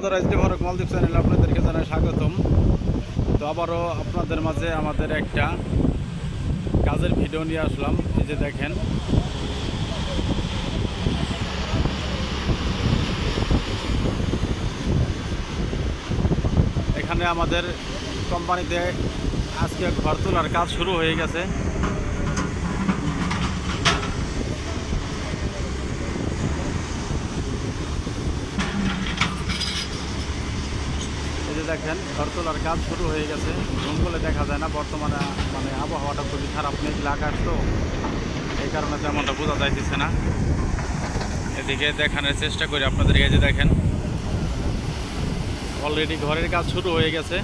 অনাদারাইজ ডেভারক মালদ্বীপ চ্যানেলে আপনাদেরকে জানাই স্বাগতম। তো আবারও আপনাদের মাঝে আমাদের একটা কাজের ভিডিও নিয়ে আসলাম, এই যে দেখেন। এখানে আমাদের কোম্পানিতে আজকে ঘর তোলার কাজ শুরু হয়ে গেছে। দেখেন ঘর তোলার কাজ শুরু হয়ে গেছে। জঙ্গলে দেখা যায় না, বর্তমানে মানে আবহাওয়াটা খুবই খারাপ মেঘলা আকাশ তো। এই কারণে তেমনটা বোঝা যাইতেছে না। এদিকে দেখানোর চেষ্টা করি আপনাদের যে দেখেন, অলরেডি ঘরের কাজ শুরু হয়ে গেছে।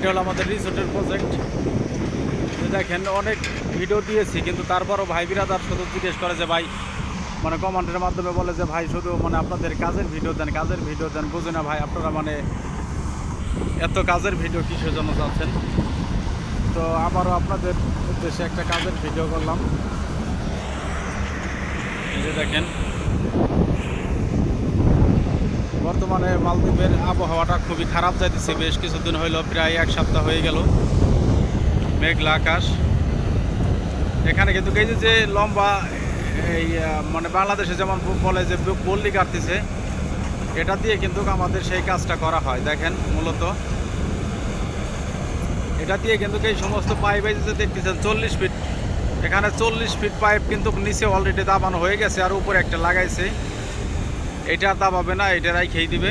এটা হলো আমাদের রিসোর্টের প্রজেক্ট দেখেন, অনেক ভিডিও দিয়েছি, কিন্তু তারপরও ভাই বিরাদার শুধু জিজ্ঞেস করে যে, ভাই মানে কমান্ডের মাধ্যমে বলে যে, ভাই, শুধু মানে আপনাদের কাজের ভিডিও দেন, কাজের ভিডিও দেন, বুঝে না ভাই, আপনারা মানে এত কাজের ভিডিও কিসের জন্য চাচ্ছেন? তো আবারও আপনাদের উদ্দেশ্যে একটা কাজের ভিডিও করলাম। এই যে দেখেন বর্তমানে মালদ্বীপের আবহাওয়াটা খুবই খারাপ যাইতেছে। বেশ কিছুদিন হইল প্রায় এক সপ্তাহ হয়ে গেল। মেঘলা আকাশ। এখানে কিন্তু এই যে লম্বা, এই মানে বাংলাদেশে যেমন বলে যে বল্লি কাটতেছে, এটা দিয়ে কিন্তু আমাদের সেই কাজটা করা হয়। দেখেন মূলত। এটা দিয়ে কিন্তু এই সমস্ত পাইপ যে দেখতেছেন, চল্লিশ ফিট। এখানে চল্লিশ ফিট পাইপ কিন্তু নিচে অলরেডি দাবানো হয়ে গেছে আর উপরে একটা লাগাইছে। এটা তা পাবে না এটারাই খেয়ে দিবে।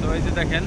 তো এই যে দেখেন